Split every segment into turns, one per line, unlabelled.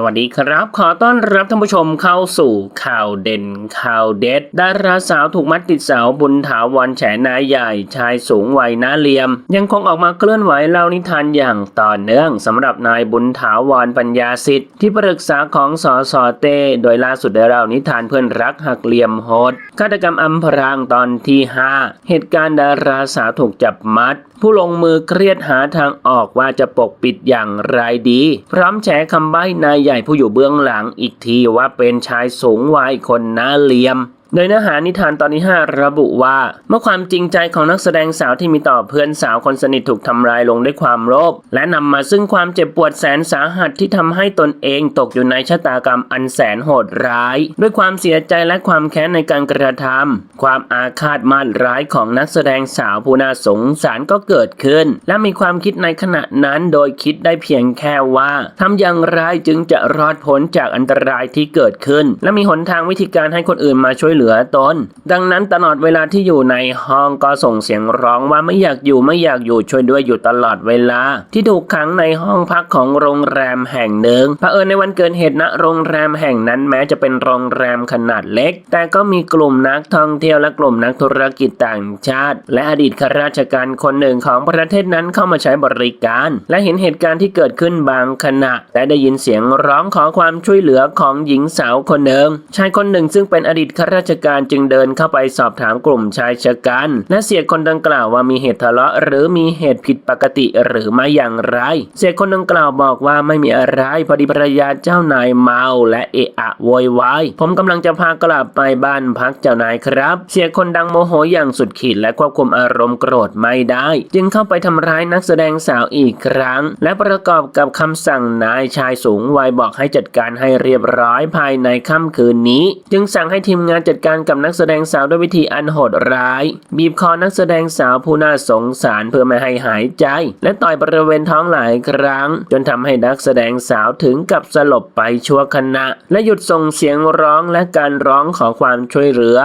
สวัสดีครับ ขอต้อนรับท่านผู้ชมเข้าสู่ข่าวเด่นข่าวเด็ด ดาราสาวถูกมัดติดเสาบุญถาวรแฉนายใหญ่ ชายสูงวัยน้าเหลี่ยม ยังคงออกมาเคลื่อนไหวเล่านิทานอย่างต่อเนื่องสำหรับนายบุญถาวรปัญญาสิทธิ์ที่ปรึกษาของสอสอเต้ โดยล่าสุดได้เล่านิทานเพื่อนรักหักเหลี่ยมโหดฆาตกรรมอำพรางตอนที่ 5 เหตุการณ์ดาราสาวถูกจับมัด ผู้ลงมือเครียดหาทางออกว่าจะปกปิดอย่างไรดี พร้อมแฉคำใบ้นายใหญ่ผู้อยู่เบื้องหลังอีกทีว่าเป็นชายสูงวัยคนหน้าเหลี่ยม โดยเนื้อหานิทานตอนที่ 5 ระบุว่า เมื่อความจริงใจของนักแสดงสาวที่มีต่อเพื่อนสาวคนสนิทถูกทำลายลงด้วยความโลภและนำมาซึ่งความเจ็บปวดแสนสาหัสที่ทำให้ตนเองตกอยู่ในชะตากรรมอันแสนโหดร้าย ด้วยความเสียใจและความแค้นในการกระทำความอาฆาตมาดร้ายของนักแสดงสาวผู้น่าสงสารก็เกิดขึ้น และมีความคิดในขณะนั้นโดยคิดได้เพียงแค่ว่าทำอย่างไรจึงจะรอดพ้นจากอันตรายที่เกิดขึ้น และมีหนทางวิธีการให้คนอื่นมาช่วยเหลือตน ดังนั้นตลอดเวลาที่อยู่ในห้องก็ส่งเสียงร้องว่าไม่อยากอยู่ไม่อยากอยู่ช่วยด้วยอยู่ตลอดเวลา ที่ถูกขังในห้องพักของโรงแรมแห่งหนึ่งเผอิญในวันเกิดเหตุณโรงแรมแห่งนั้นแม้จะเป็นโรงแรมขนาดเล็ก แต่ก็มีกลุ่มนักท่องเที่ยวและกลุ่มนักธุรกิจต่างชาติ และอดีตข้าราชการคนหนึ่งของประเทศนั้นเข้ามาใช้บริการ และเห็นเหตุการณ์ที่เกิดขึ้นบางขณะและได้ยินเสียงร้องขอความช่วยเหลือของหญิงสาวคนหนึ่งชายคนหนึ่งซึ่งเป็นอดีตข้าราชการจึงเดินเข้าไปสอบถามกลุ่มชายชะกันและเสียคนดังกล่าวว่ามีเหตุทะเลาะ หรือมีเหตุผิดปกติหรือไม่อย่างไร เสียคนดังกล่าวบอกว่าไม่มีอะไรพอดีภรรยาเจ้านายเมาและเอะอะโวยวายผมกำลังจะพากลับไปบ้านพักเจ้านายครับ เสียคนดังโมโหอย่างสุดขีดและควบคุมอารมณ์โกรธไม่ได้ จึงเข้าไปทำร้ายนักแสดงสาวอีกครั้ง และประกอบกับคำสั่งนายชายสูงวัยบอกให้จัดการให้เรียบร้อยภายในค่ำคืนนี้ จึงสั่งให้ทีมงานจัดการกับนักแสดงสาวด้วยวิธีอันโหดร้าย บีบคอนักแสดงสาวผู้น่าสงสารเพื่อไม่ให้หายใจ และต่อยบริเวณท้องหลายครั้ง จนทำให้นักแสดงสาวถึงกับสลบไปชั่วขณะ และหยุดส่งเสียงร้องและการร้องขอความช่วยเหลือ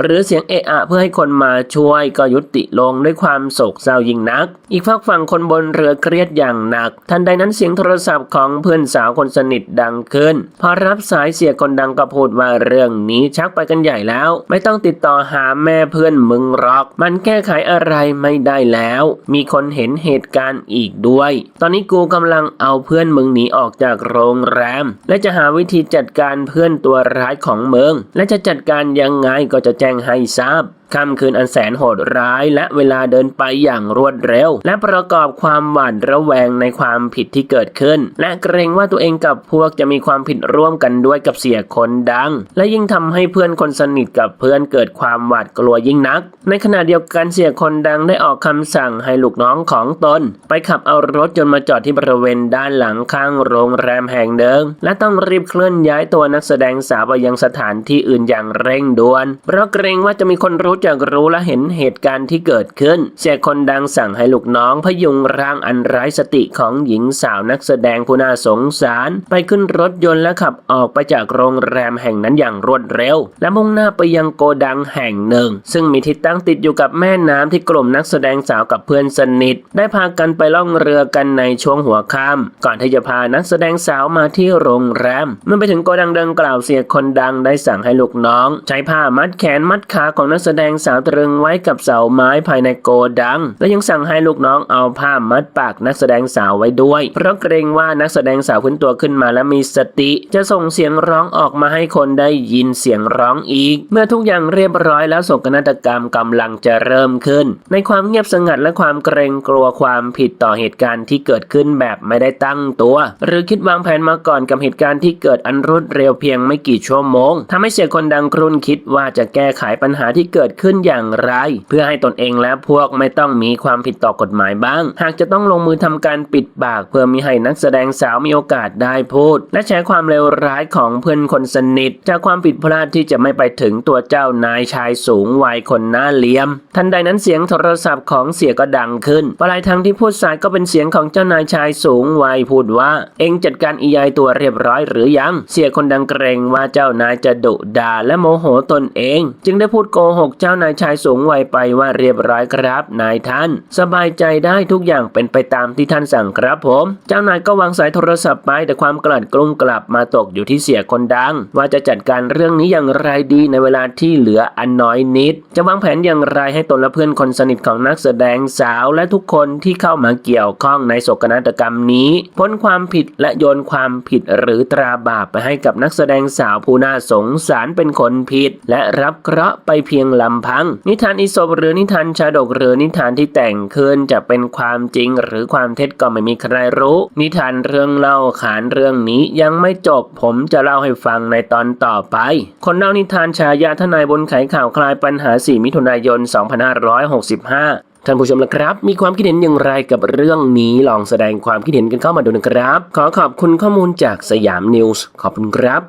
หรือเสียงเอะอะเพื่อให้คนมาช่วยก็ยุติลงด้วยความโศกเศร้ายิ่งนัก อีกฝากฝั่งคนบนเรือเครียดอย่างหนัก ทันใดนั้นเสียงโทรศัพท์ของเพื่อนสาวคนสนิทดังขึ้น พอรับสายเสียคนดังก็พูดว่าเรื่องนี้ชักไปกันใหญ่แล้ว ไม่ต้องติดต่อหาแม่เพื่อนมึงหรอก มันแก้ไขอะไรไม่ได้แล้ว มีคนเห็นเหตุการณ์อีกด้วย ตอนนี้กูกำลังเอาเพื่อนมึงหนีออกจากโรงแรม และจะหาวิธีจัดการเพื่อนตัวร้ายของมึงและจะจัดการยังไงก็จะแจ้งให้ทราบ ค่ำคืนอันแสนโหดร้ายและเวลาเดินไปอย่างรวดเร็ว และประกอบความหวาดระแวงในความผิดที่เกิดขึ้น และเกรงว่าตัวเองกับพวกจะมีความผิดร่วมกันด้วยกับเสียคนดัง และยิ่งทำให้เพื่อนคนสนิทกับเพื่อนเกิดความหวาดกลัวยิ่งนัก ในขณะเดียวกันเสียคนดังได้ออกคำสั่งให้ลูกน้องของตน ไปขับเอารถจนมาจอดที่บริเวณด้านหลังข้างโรงแรมแห่งหนึ่งและต้องรีบเคลื่อนย้ายตัวนักแสดงสาวไปยังสถานที่อื่นอย่างเร่งด่วนเพราะเกรงว่าจะมีคนรู้จักรู้และเห็นเหตุการณ์ที่เกิดขึ้นเสียคนดังสั่งให้ลูกน้องพยุงร่างอันไร้สติของหญิงสาวนักแสดงผู้น่าสงสาร ไปขึ้นรถยนต์และขับออกไปจากโรงแรมแห่งนั้นอย่างรวดเร็ว และมุ่งหน้าไปยังโกดังแห่งหนึ่ง ซึ่งมีที่ตั้งติดอยู่กับแม่น้ำที่กลุ่มนักแสดงสาวกับเพื่อนสนิท ได้พากันไปล่องเรือกันในช่วงหัวค่ำก่อนที่จะพานักแสดงสาวมาที่โรงแรมเมื่อไปถึงโกดังดังกล่าวเสียคนดังได้สั่งให้ลูกน้อง ใช้ผ้ามัดแขนมัดขาของนักแสดงสาวตรึงไว้กับเสาไม้ภายในโกดัง และยังสั่งให้ลูกน้องเอาผ้ามัดปากนักแสดงสาวไว้ด้วย เพราะเกรงว่านักแสดงสาวขึ้นตัวขึ้นมาและมีสติ จะส่งเสียงร้องออกมาให้คนได้ยินเสียงร้องอีก เมื่อทุกอย่างเรียบร้อยแล้วโศกนาฏกรรมกำลังจะเริ่มขึ้น ในความเงียบสงัดและความเกรงกลัวความผิดต่อเหตุการณ์ที่เกิดขึ้นแบบไม่ได้ตั้งตัว หรือคิดวางแผนมาก่อนกับเหตุการณ์ที่เกิดอันรวดเร็วเพียงไม่กี่ชั่วโมงทำให้เสียคนดังครุ่นคิดว่าจะแก้ไขปัญหาที่เกิดขึ้นอย่างไร เพื่อให้ตนเองและพวกไม่ต้องมีความผิดต่อกฎหมายบ้าง หากจะต้องลงมือทำการปิดปาก เพื่อมีให้นักแสดงสาวมีโอกาสได้พูด และแชร์ความเลวร้ายของเพื่อนคนสนิท จากความผิดพลาดที่จะไม่ไปถึงตัวเจ้านายชายสูงวัยคนหน้าเลี่ยม ทันใดนั้นเสียงโทรศัพท์ของเสียก็ดังขึ้นปลายทางที่พูดสายก็เป็นเสียงของเจ้านายชายสูงวัยพูดว่า เองจัดการอียายตัวเรียบร้อยหรือยัง เสียคนดังเกรงว่าเจ้านายจะดุด่าและโมโหตนเอง จึงได้พูดโกหกเจ้านายชายสูงวัยไปว่าเรียบร้อยครับ นายท่าน สบายใจได้ทุกอย่างเป็นไปตามที่ท่านสั่งครับผม เจ้านายก็วางสายโทรศัพท์ไปแต่ความกลัดกลุ้มกลับมาตกอยู่ที่เสียคนดัง ว่าจะจัดการเรื่องนี้อย่างไรดีในเวลาที่เหลืออันน้อยนิด จะวางแผนอย่างไรให้ตนและเพื่อนคนสนิทของนักแสดงสาวและทุกคนที่เข้ามาเกี่ยวข้องในโศกนาฏกรรมนี้พ้นความผิดและโยนความผิดหรือตราบาปไปให้กับนักแสดงสาวผู้น่าสงสารเป็นคนผิด และรับเคราะห์ไปเพียงลำำพัง นิทานอิศบหรือนิทานชาดกหรือนิทานที่แต่งขึ้นจะเป็นความจริงหรือความเท็จก็ไม่มีใครรู้ นิทานเรื่องเล่าขานเรื่องนี้ยังไม่จบผมจะเล่าให้ฟังในตอนต่อไป คนเล่านิทานชายาทนายบนไขข่าวคลายปัญหา 4 มิถุนายน 2565ท่านผู้ชมละครับ มีความคิดเห็นอย่างไรกับเรื่องนี้ลองแสดงความคิดเห็นกันเข้ามาดูนะครับ ขอขอบคุณข้อมูลจากสยามนิวส์ขอบคุณครับ